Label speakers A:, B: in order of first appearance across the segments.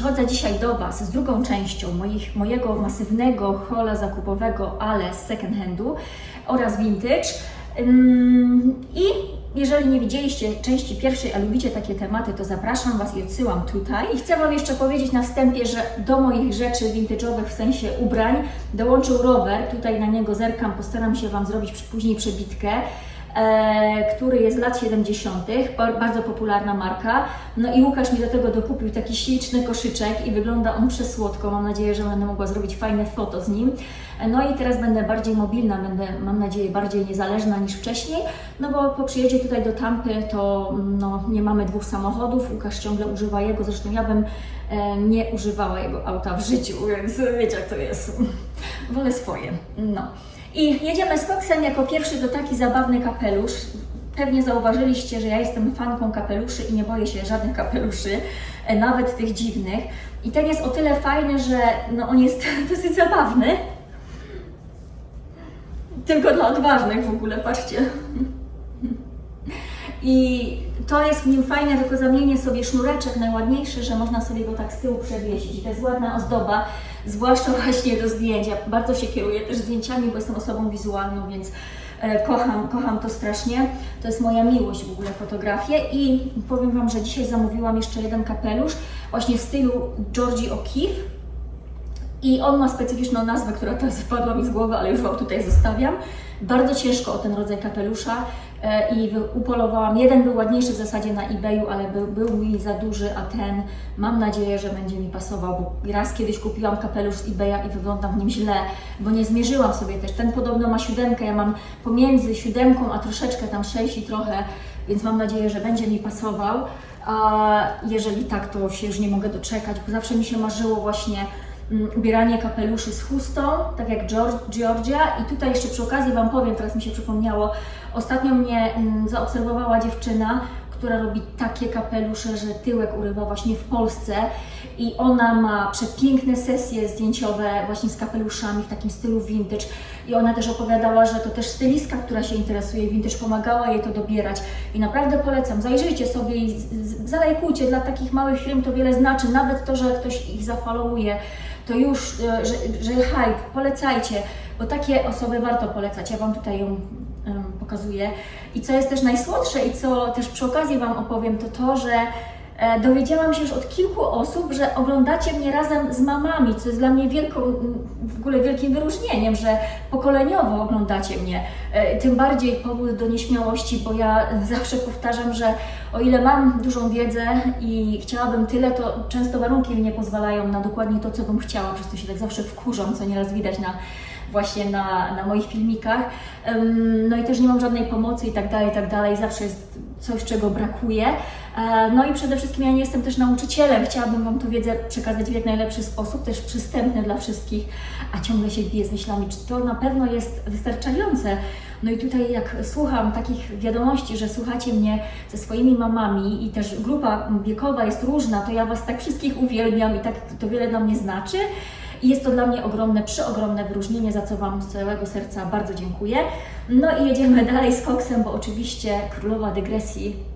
A: Przychodzę dzisiaj do Was z drugą częścią moich, mojego masywnego hola zakupowego, ale z second handu oraz vintage. Ym, I jeżeli nie widzieliście części pierwszej, a lubicie takie tematy, to zapraszam Was i odsyłam tutaj. I chcę Wam jeszcze powiedzieć na wstępie, że do moich rzeczy vintage'owych w sensie ubrań dołączył rower. Tutaj na niego zerkam, postaram się Wam zrobić później przebitkę który jest z lat 70., bar- bardzo popularna marka. No i Łukasz mi do tego dokupił taki śliczny koszyczek i wygląda on przesłodko. Mam nadzieję, że będę mogła zrobić fajne foto z nim. E, No i teraz będę bardziej mobilna, będę, mam nadzieję, bardziej niezależna niż wcześniej, no bo po przyjeździe tutaj do Tampy to no, nie mamy dwóch samochodów, Łukasz ciągle używa jego, zresztą ja bym e, nie używała jego auta w życiu, więc wiecie jak to jest. Wolę swoje. No. I jedziemy z koksem jako pierwszy to taki zabawny kapelusz. Pewnie zauważyliście, że ja jestem fanką kapeluszy i nie boję się żadnych kapeluszy, e, nawet tych dziwnych. I ten jest o tyle fajny, że no, on jest dosyć zabawny. Tylko dla odważnych w ogóle, patrzcie. I to jest w nim fajne, tylko zamienię sobie sznureczek najładniejszy, że można sobie go tak z tyłu przewiesić. I to jest ładna ozdoba, zwłaszcza właśnie do zdjęć. Ja bardzo się kieruję też zdjęciami, bo jestem osobą wizualną, więc e, kocham, kocham to strasznie. To jest moja miłość w ogóle fotografię i powiem Wam, że dzisiaj zamówiłam jeszcze jeden kapelusz właśnie w stylu Georgie O'Keeffe. I on ma specyficzną nazwę, która teraz wypadła mi z głowy, ale już Wam tutaj zostawiam. Bardzo ciężko o ten rodzaj kapelusza i wy- upolowałam. Jeden był ładniejszy w zasadzie na eBayu, ale był, był mi za duży, a ten mam nadzieję, że będzie mi pasował, bo raz kiedyś kupiłam kapelusz z eBaya i wyglądam w nim źle, bo nie zmierzyłam sobie też. Ten podobno ma siódemkę, ja mam pomiędzy siódemką a troszeczkę tam sześć i trochę, więc mam nadzieję, że będzie mi pasował. A jeżeli tak, to się już nie mogę doczekać, bo zawsze mi się marzyło właśnie ubieranie kapeluszy z chustą, tak jak Geor- Georgia. I tutaj jeszcze przy okazji Wam powiem, teraz mi się przypomniało, ostatnio mnie mm, zaobserwowała dziewczyna, która robi takie kapelusze, że tyłek urywa właśnie w Polsce. I ona ma przepiękne sesje zdjęciowe właśnie z kapeluszami w takim stylu vintage. I ona też opowiadała, że to też stylistka, która się interesuje vintage, pomagała jej to dobierać. I naprawdę polecam, zajrzyjcie sobie i zalajkujcie, dla takich małych firm to wiele znaczy, nawet to, że ktoś ich zafollowuje, to już, e, że, że hype, polecajcie, bo takie osoby warto polecać. Ja Wam tutaj ją pokazuję. I co jest też najsłodsze i co też przy okazji Wam opowiem, to to, że e, dowiedziałam się już od kilku osób, że oglądacie mnie razem z mamami, co jest dla mnie wielką, ogóle wielkim wyróżnieniem, że pokoleniowo oglądacie mnie. E, Tym bardziej powód do nieśmiałości, bo ja zawsze powtarzam, że o ile mam dużą wiedzę i chciałabym tyle, to często warunki mi nie pozwalają na dokładnie to, co bym chciała, przez to się tak zawsze wkurzam, co nieraz widać na właśnie na, na moich filmikach. No i też nie mam żadnej pomocy i tak dalej, i tak dalej. Zawsze jest coś, czego brakuje. E, No i przede wszystkim ja nie jestem też nauczycielem. Chciałabym Wam tę wiedzę przekazać w jak najlepszy sposób, też przystępny dla wszystkich, a ciągle się biję z myślami, czy to na pewno jest wystarczające. No i tutaj jak słucham takich wiadomości, że słuchacie mnie ze swoimi mamami i też grupa wiekowa jest różna, to ja Was tak wszystkich uwielbiam i tak to wiele dla mnie znaczy. I jest to dla mnie ogromne, przeogromne wyróżnienie, za co Wam z całego serca bardzo dziękuję. No i jedziemy dalej z koksem, bo oczywiście królowa dygresji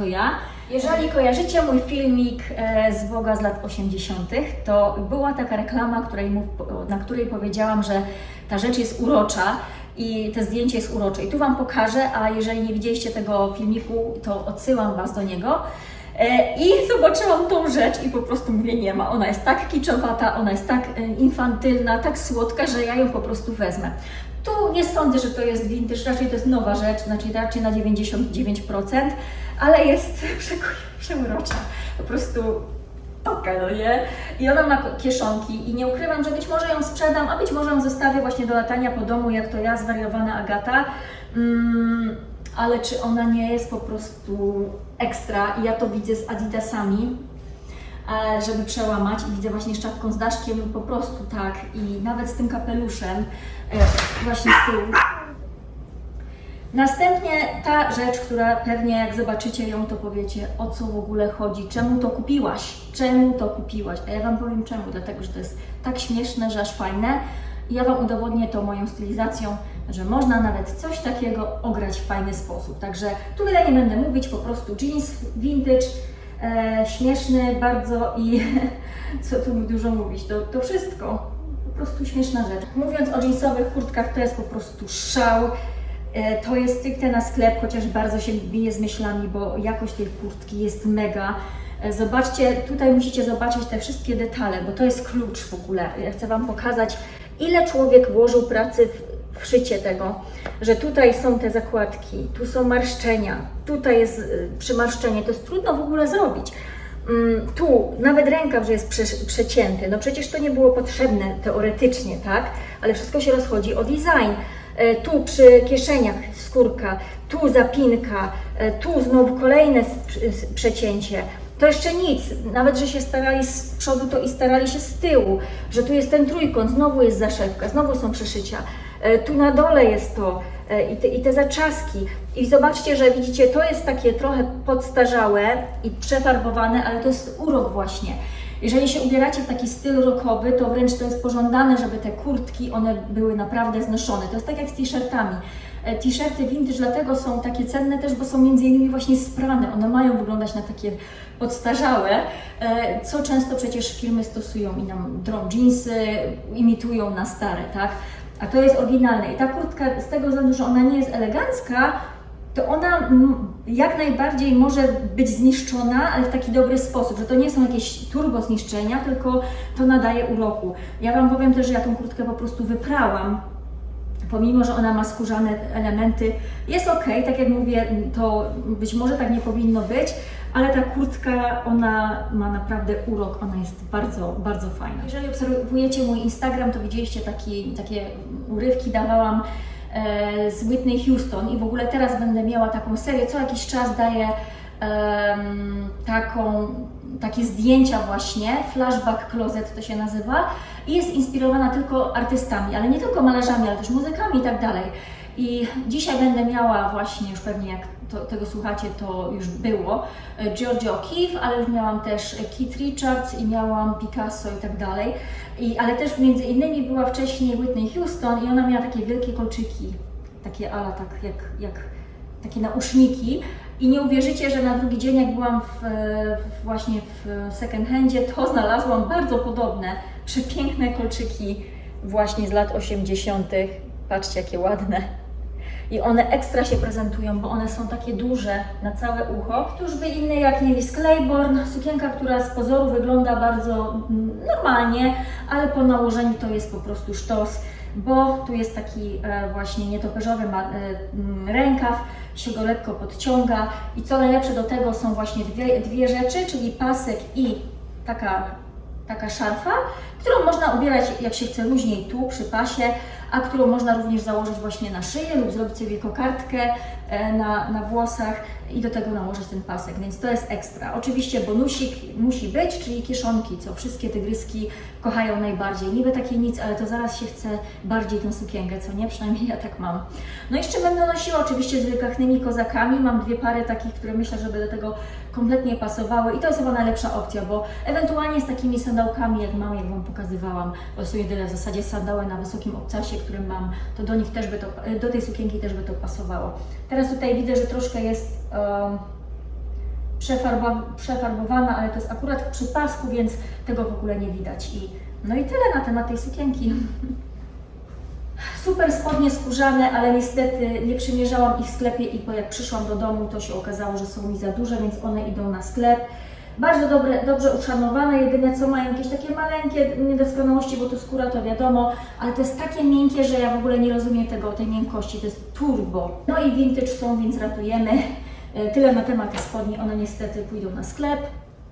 A: to ja. Jeżeli kojarzycie mój filmik e, z Woga z lat 80., to była taka reklama, której na której powiedziałam, że ta rzecz jest urocza i to zdjęcie jest urocze. I tu Wam pokażę, a jeżeli nie widzieliście tego filmiku, to odsyłam Was do niego. E, I zobaczyłam tą rzecz i po prostu mówię, nie ma. Ona jest tak kiczowata, ona jest tak e, infantylna, tak słodka, że ja ją po prostu wezmę. Tu nie sądzę, że to jest vintage, raczej to jest nowa rzecz, znaczy raczej na 99%, ale jest przeurocza. Po prostu taka, no nie? I ona ma kieszonki i nie ukrywam, że być może ją sprzedam, a być może ją zostawię właśnie do latania po domu, jak to ja, zwariowana Agata. Mm, ale czy ona nie jest po prostu ekstra i ja to widzę z Adidasami, e, żeby przełamać i widzę właśnie z czapką z daszkiem po prostu tak i nawet z tym kapeluszem e, właśnie z tyłu. Następnie ta rzecz, która pewnie jak zobaczycie ją, to powiecie o co w ogóle chodzi, czemu to kupiłaś, czemu to kupiłaś, a ja Wam powiem czemu, dlatego że to jest tak śmieszne, że aż fajne i ja Wam udowodnię to moją stylizacją, że można nawet coś takiego ograć w fajny sposób. Także tu wiele nie będę mówić, po prostu jeans vintage, e, śmieszny bardzo i co tu dużo mówić, to, to wszystko. Po prostu śmieszna rzecz. Mówiąc o jeansowych kurtkach, to jest po prostu szał. E, To jest stricte na sklep, chociaż bardzo się bije z myślami, bo jakość tej kurtki jest mega. E, Zobaczcie, tutaj musicie zobaczyć te wszystkie detale, bo to jest klucz w ogóle. Ja chcę Wam pokazać, ile człowiek włożył pracy w, szycie tego, że tutaj są te zakładki, tu są marszczenia, tutaj jest y, przymarszczenie, to jest trudno w ogóle zrobić. Mm, Tu nawet rękaw, że jest prze, przecięty. No przecież to nie było potrzebne teoretycznie, tak? Ale wszystko się rozchodzi o design. E, Tu przy kieszeniach skórka, tu zapinka, e, tu znowu kolejne przecięcie. To jeszcze nic, nawet że się starali z przodu, to i starali się z tyłu, że tu jest ten trójkąt, znowu jest zaszewka, znowu są przeszycia. E, Tu na dole jest to i te, i te zaczaski. I zobaczcie, że widzicie, to jest takie trochę podstarzałe i przefarbowane, ale to jest urok właśnie. Jeżeli się ubieracie w taki styl rockowy, to wręcz to jest pożądane, żeby te kurtki, one były naprawdę znoszone. To jest tak jak z t-shirtami. E, T-shirty vintage dlatego są takie cenne też, bo są między innymi właśnie sprane. One mają wyglądać na takie podstarzałe, co często przecież firmy stosują i nam drą jeansy, imitują na stare, tak? A to jest oryginalne. I ta kurtka z tego względu, że ona nie jest elegancka, to ona jak najbardziej może być zniszczona, ale w taki dobry sposób, że to nie są jakieś turbo zniszczenia, tylko to nadaje uroku. Ja Wam powiem też, że ja tą kurtkę po prostu wyprałam, pomimo, że ona ma skórzane elementy, jest ok, tak jak mówię, to być może tak nie powinno być, ale ta kurtka, ona ma naprawdę urok, ona jest bardzo, bardzo fajna. Jeżeli obserwujecie mój Instagram, to widzieliście taki, takie urywki dawałam z Whitney Houston i w ogóle teraz będę miała taką serię, co jakiś czas daję em, taką, takie zdjęcia właśnie, flashback closet to się nazywa i jest inspirowana tylko artystami, ale nie tylko malarzami, ale też muzykami i tak dalej. I dzisiaj będę miała właśnie, już pewnie jak to, tego słuchacie, to już było, e, Giorgio O'Keeffe, ale już miałam też Keith Richards i miałam Picasso i tak dalej. I, ale też między innymi była wcześniej Whitney Houston i ona miała takie wielkie kolczyki, takie ala tak jak, jak takie nauszniki i nie uwierzycie, że na drugi dzień jak byłam w, w, właśnie w second handzie, to znalazłam bardzo podobne, przepiękne kolczyki właśnie z lat 80. Patrzcie jakie ładne. I one ekstra się prezentują, bo one są takie duże na całe ucho. Któż by inny jak Nevis Claiborne, sukienka, która z pozoru wygląda bardzo mm, normalnie, ale po nałożeniu to jest po prostu sztos, bo tu jest taki e, właśnie nietoperzowy e, mm, rękaw, się go lekko podciąga i co najlepsze do tego są właśnie dwie, dwie rzeczy, czyli pasek i taka taka szarfa, którą można ubierać jak się chce luźniej tu przy pasie, a którą można również założyć właśnie na szyję lub zrobić sobie kokardkę na, na włosach i do tego nałożyć ten pasek, więc to jest ekstra. Oczywiście bonusik musi być, czyli kieszonki, co wszystkie tygryski kochają najbardziej. Niby takie nic, ale to zaraz się chce bardziej tą sukienkę, co nie? Przynajmniej ja tak mam. No i jeszcze będę nosiła oczywiście z wielgachnymi kozakami. Mam dwie pary takich, które myślę, żeby do tego kompletnie pasowały i to jest chyba najlepsza opcja, bo ewentualnie z takimi sandałkami, jak mam, jak Wam pokazywałam, to są jedyne w zasadzie sandały na wysokim obcasie, które mam, to do nich też by to, do tej sukienki też by to pasowało. Teraz tutaj widzę, że troszkę jest um, przefarbowana, ale to jest akurat przy pasku, więc tego w ogóle nie widać. I, no i tyle na temat tej sukienki. Super spodnie skórzane, ale niestety nie przymierzałam ich w sklepie i po jak przyszłam do domu, to się okazało, że są mi za duże, więc one idą na sklep. Bardzo dobre, dobrze uszanowane, jedyne co mają jakieś takie maleńkie niedoskonałości, bo to skóra to wiadomo, ale to jest takie miękkie, że ja w ogóle nie rozumiem tego, tej miękkości, to jest turbo. No i vintage są, więc ratujemy. E, Tyle na temat spodni, one niestety pójdą na sklep.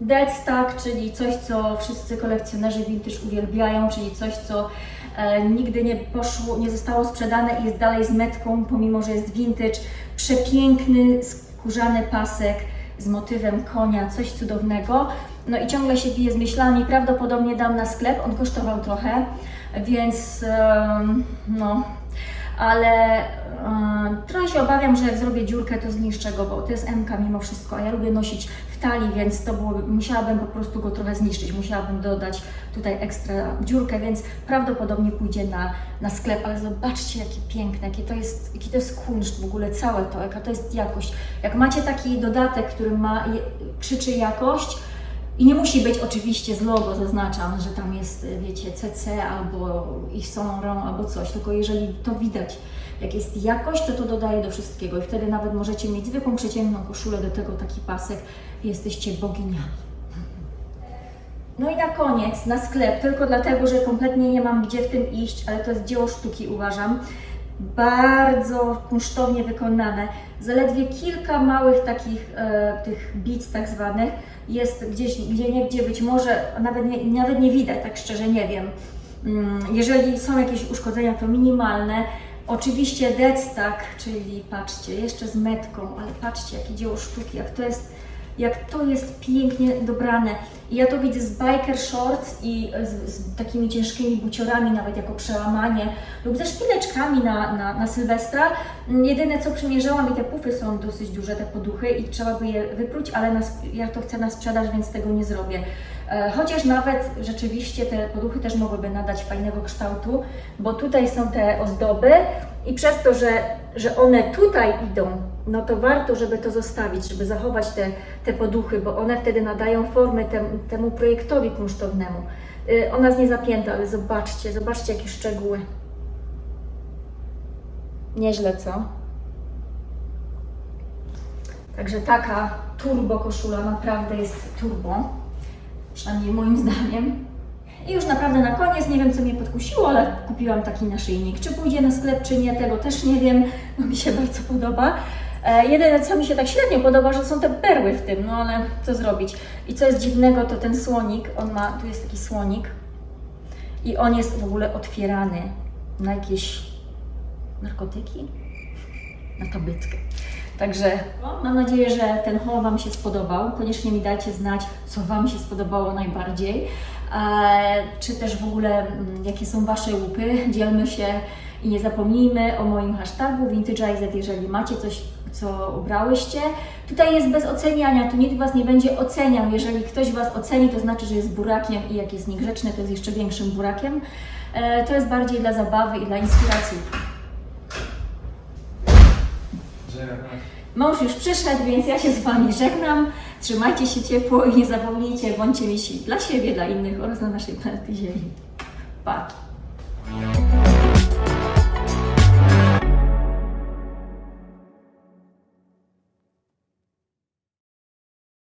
A: Dead stock, czyli coś, co wszyscy kolekcjonerzy vintage uwielbiają, czyli coś, co e, nigdy nie poszło, nie zostało sprzedane i jest dalej z metką, pomimo że jest vintage. Przepiękny, skórzany pasek z motywem konia, coś cudownego. No i ciągle się bije z myślami, prawdopodobnie dam na sklep, on kosztował trochę, więc no, ale trochę się obawiam, że jak zrobię dziurkę, to zniszczę go, bo to jest MK mimo wszystko, a ja lubię nosić talii, więc to było, musiałabym po prostu go trochę zniszczyć, musiałabym dodać tutaj ekstra dziurkę, więc prawdopodobnie pójdzie na, na sklep, ale zobaczcie jakie piękne, jakie to jest, jaki to jest kunszt w ogóle, całe to, jaka to jest jakość. Jak macie taki dodatek, który ma, je, krzyczy jakość, i nie musi być oczywiście z logo, zaznaczam, że tam jest, wiecie, CC albo ich Saint albo coś, tylko jeżeli to widać, jak jest jakość, to to dodaje do wszystkiego i wtedy nawet możecie mieć zwykłą przeciętną koszulę, do tego taki pasek jesteście boginiami. No i na koniec, na sklep, tylko dlatego, że kompletnie nie mam gdzie w tym iść, ale to jest dzieło sztuki, uważam. Bardzo kunsztownie wykonane. Zaledwie kilka małych takich e, tych bic tak zwanych jest gdzieś, gdzie niegdzie być może, nawet nie, nawet nie widać, tak szczerze nie wiem. Mm, Jeżeli są jakieś uszkodzenia, to minimalne. Oczywiście deadstack, czyli patrzcie, jeszcze z metką, ale patrzcie, jakie dzieło sztuki, jak to jest jak to jest pięknie dobrane. I ja to widzę z biker shorts i z, z takimi ciężkimi buciorami, nawet jako przełamanie, lub ze szpileczkami na, na, na Sylwestra. Jedyne co przymierzałam i te pufy są dosyć duże, te poduchy i trzeba by je wypluć, ale na, ja to chcę na sprzedaż, więc tego nie zrobię. E, Chociaż nawet rzeczywiście te poduchy też mogłyby nadać fajnego kształtu, bo tutaj są te ozdoby i przez to, że, że one tutaj idą, no to warto, żeby to zostawić, żeby zachować te, te poduchy, bo one wtedy nadają formę tem, temu projektowi kunsztownemu. Y, Ona jest nie zapięta, ale zobaczcie, zobaczcie jakie szczegóły. Nieźle, co? Także taka turbo koszula naprawdę jest turbo, przynajmniej moim zdaniem. I już naprawdę na koniec, nie wiem co mnie podkusiło, ale kupiłam taki naszyjnik. Czy pójdzie na sklep, czy nie, tego też nie wiem, no mi się bardzo podoba. E, jedyne co mi się tak średnio podoba, że są te perły w tym, no ale co zrobić. I co jest dziwnego, to ten słonik, on ma, tu jest taki słonik i on jest w ogóle otwierany na jakieś narkotyki, na tabletkę. Także mam nadzieję, że ten haul Wam się spodobał. Koniecznie mi dajcie znać, co Wam się spodobało najbardziej. E, czy też w ogóle mm, jakie są Wasze łupy. Dzielmy się i nie zapomnijmy o moim hashtagu VintageIZ, jeżeli macie coś, co ubrałyście. Tutaj jest bez oceniania, tu nikt Was nie będzie oceniał. Jeżeli ktoś Was oceni, to znaczy, że jest burakiem i jak jest niegrzeczny, to jest jeszcze większym burakiem. E, to jest bardziej dla zabawy i dla inspiracji. Mąż już przyszedł, więc ja się z Wami żegnam. Trzymajcie się ciepło i nie zapomnijcie, bądźcie misi dla siebie, dla innych oraz dla naszej planety Ziemi. Pa!